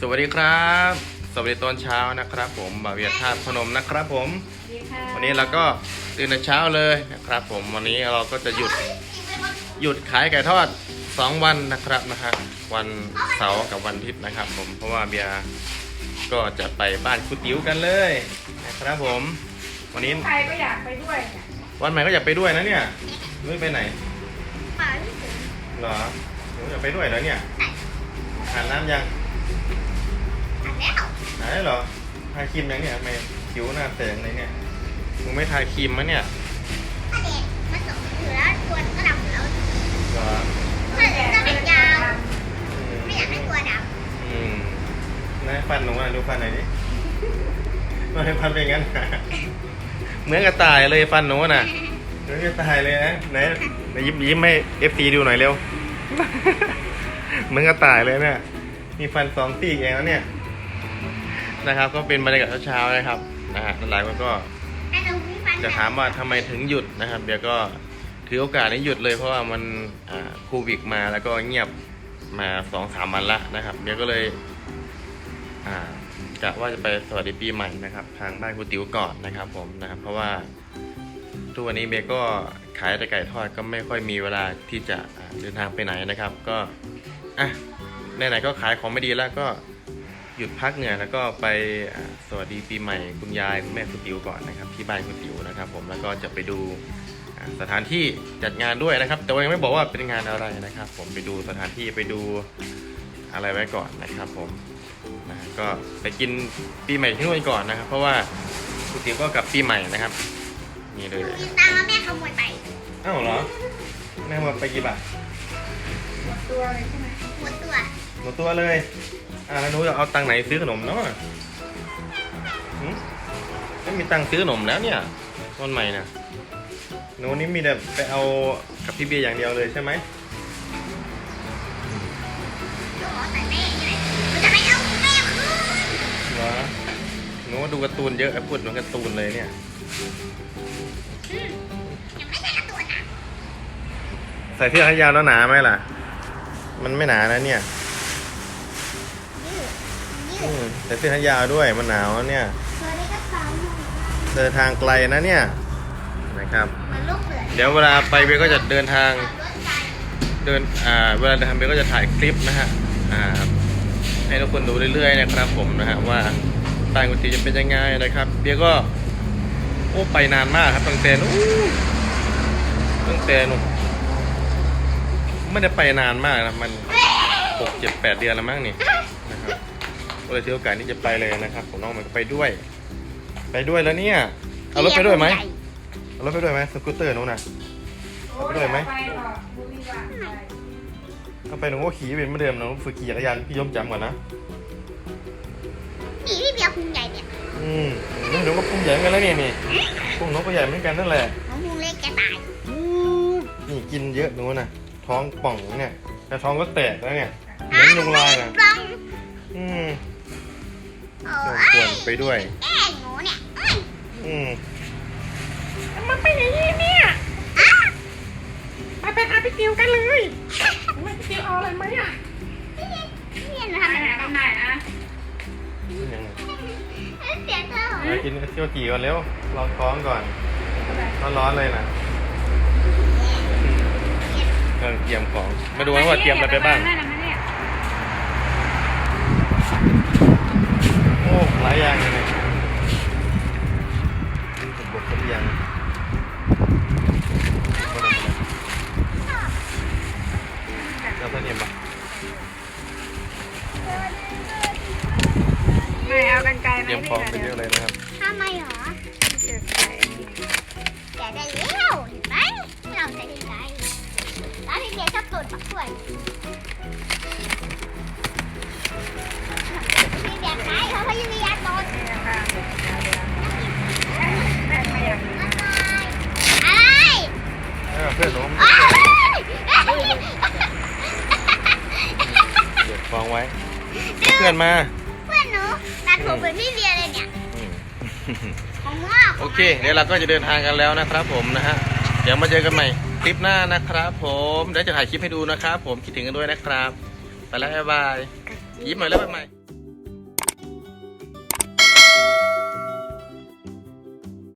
สวัสดีครับ สวัสดีตอนเช้านะครับ ผมบาเวียท่าตุพนมนะครับผมดีค่ะวันนี้เราก็ตื่นแต่เช้าเลยนะครับ ผมวันนี้เราก็จะหยุดหยุดขายไก่ทอด 2 วันนะครับนะฮะวันเสาร์กับวันอาทิตย์นะครับ ผมเพราะว่าเบียร์ก็จะไปบ้านคุติ๋วกันเลยนะครับผม วันนี้ใครก็อยากไปด้วยเนี่ยวันใหม่ก็อยากไปด้วยนะเนี่ยนุ้ยไปไหนป่าไม่ถึงเหรอหนูอยากไปด้วยเหรอเนี่ยอาบน้ำยังอ่าน แล้วหายเหรอทาครีมยังเนี่ยทำไมผิวหน้าแสงเลยเนี่ยมึงไม่ทาครีมมะเนี่ยถ้าเด็กมาส่งอยู่แล้วตัวก็ดำแล้วเหรอถ้าจะเป็นยาวอืมไม่อยากให้ตัวดอืมนายฟันหนูอะดูฟันหน่อยดิมันให้ฟันเป็นงั้นเหมือนกระต่ายเลยฟันหนูน่ะเหมือนกระต่ายเลยนะไหนไหนยิ้มยิ้มให้เอฟซีดูหน่อยเร็ว เหมือนกระต่ายเลยเนี่ยมีฟันสองซี่เองแล้วเนี่ย นะครับ ก็เป็นบรรยากาศเช้าๆนะครับนะฮะหลายคนก็จะถามว่าทำไมถึงหยุดนะครับ เดี๋ยวก็ถือโอกาสนี้หยุดเลยเพราะว่ามันอ่าโควิดมาแล้วก็เงียบมาสองสามวันละนะครับ เดี๋ยวก็เลยกะว่าจะไปสวัสดีปีใหม่นะครับ ทางบ้านครูติ๋วก่อนนะครับผมนะครับ เพราะว่าทุกวันนี้เบยก็ขายแต่ไก่ทอดก็ไม่ค่อยมีเวลาที่จะเดินทางไปไหนนะครับ ก็อะไหนๆก็ขายของไม่ดีแล้วก็ หยุดพักเหนื่อยแล้วก็ไปอ่าสวัสดีปีใหม่คุณยายคุณแม่คุณติ๋วก่อนนะครับที่บ้านคุณติ๋วนะครับผมแล้วก็จะไปดูอ่าสถานที่จัดงานด้วยนะครับ แต่ว่ายังไม่บอกว่าเป็นงานอะไรนะครับ ผมไปดูสถานที่ไปดูอะไรไว้ก่อนนะครับผมนะฮะก็ไปกินปีใหม่ที่นู่นก่อนนะครับ เพราะว่าคุณติ๋วก็กลับปีใหม่นะครับนี่เลยมีตังค์แล้วแม่ขโมยไปอ้าวเหรอแม่หมดไปกี่บาทหมดตัวเลยใช่ไหมหมดตัวหมดตัวเลย อ่าแล้วหนูจะเอาตังค์ไหนซื้อขนมเนาะหืมไม่มีตังค์ซื้อขนมแล้วเนี่ยวันใหม่น่ะหนูนี่มีแต่ไปเอากับพี่เบียร์อย่างเดียวเลยใช่ไหมหนูขอใส่แม่ยังไงหนูจะไม่เอาแม่คืนเหรอหนูดูการ์ตูนเยอะไอ้พูดเหมือนการ์ตูนเลยเนี่ยอืมยังไม่ใช่การะตัวนะใส่เสื้อขายาวแล้วหนาไหมล่ะ มันไม่หนานะเนี่ยยืดยื อืดมใส่เสื้อขายาวด้วยมันหนาวนะเนี่ย ตัวนี้ก็ซ้ำเดินทางไกลนะเนี่ยนะครับ มันลูกเสือเดี๋ยวเวลาไปเบียร์ก็จะเดินทางรถไฟเดิน อ่า เวลาเดินทางเบลก็จะถ่ายคลิปนะฮะ อ่า ให้ทุกคนดูเรื่อยๆนะครับผมนะฮะว่าบ้านกุฏิจะเป็นยังไงนะครับ เบียร์ก็ โอ้ไปนานมากครับตั้งแต่นู้นตั้งแต่นู้นไม่ได้ไปนานมากนะมันหกเจ็ดแปดเดือนแล้วมั้งนี่นะครับ ก็เลยถือโอกาสที่จะไปเลยนะครับผมน้องมันก็ไปด้วย ไปด้วยแล้วเนี่ย เอารถไปด้วยไหมเอารถไปด้วยไหมสกูตเตอร์นู้นน่ะโอ้ไปด้วยไหมไปหรอกบุรีรัมย์ไปถ้าไปหนูก็ขี่เป็นเหมือนเดิมหนูฝึกขี่จักรยานพี่ยมจำก่อนนะผีพี่เบียร์พุงใหญ่เนี่ยอืมนี่หนูก็พุ่งใหญ่เหมือนกันแล้วเนี่ยนี่พุ่งนกก็ใหญ่เหมือนกันนั่นแหละ น้องพุงเล็กจะตายนี่กินเยอะหนูน่ะ ท้องป่องเนี่ยแต่ท้องก็แตกแล้วเนี่ยเหมือนยุงลายนะปลองอืม โอ้ควรยไปด้วย แกล้งหนูเนี่ยอืมอืมมันไปอย่างนี้เนี่ยอะไปไปหาพี่ติวกันเลยไม่พี่ติวเอาอะไรไหมอะพี่เบียร์หนูไปทำอะไรไหนกันไหนอะยังไงเสียเธอไปกินเที่ยวจีก่อนเร็วลองท้องก่อนร้อนๆเลยนะกำลังเตรียมของ มาดูนะว่าเตรียมอะไรไปบ้าง นั่นน่ะมาเนี่ย โอ้หลายอย่างเลยเนี่ยผมบอกคนเรียงเราต้องเรียนปะไม่เอากันไกลไหมเตรียมของไปเยอะเลยนะครับทำไมหรอเดี๋ยวใส่แกะได้แล้วเห็นไหมเราใส่ได้ไงแล้วพี่เบียร์ชอบตูดปักถ้วยพี่เบียร์ขายเขาเพราะยังมียาตูด เนี่ยค่ะเดี๋ยวเดี๋ยวแม่ไม่อยาก อะไร เออเพื่อนหนูอ้าวเก็บของไว้ เพื่อนมาเพื่อนหนูตัดผมเหมือนพี่เบียร์เลยเนี่ยอืมของงอกโอเค เดี๋ยวเราก็จะเดินทางกันแล้วนะครับผมนะฮะ เดี๋ยวมาเจอกันใหม่คลิปหน้านะครับผมเดี๋ยวจะถ่ายคลิปให้ดูนะครับผมคิดถึงกันด้วยนะครับ ไปแล้วบ๊ายบายยิ้มหน่อยแล้วบ๊ายบาย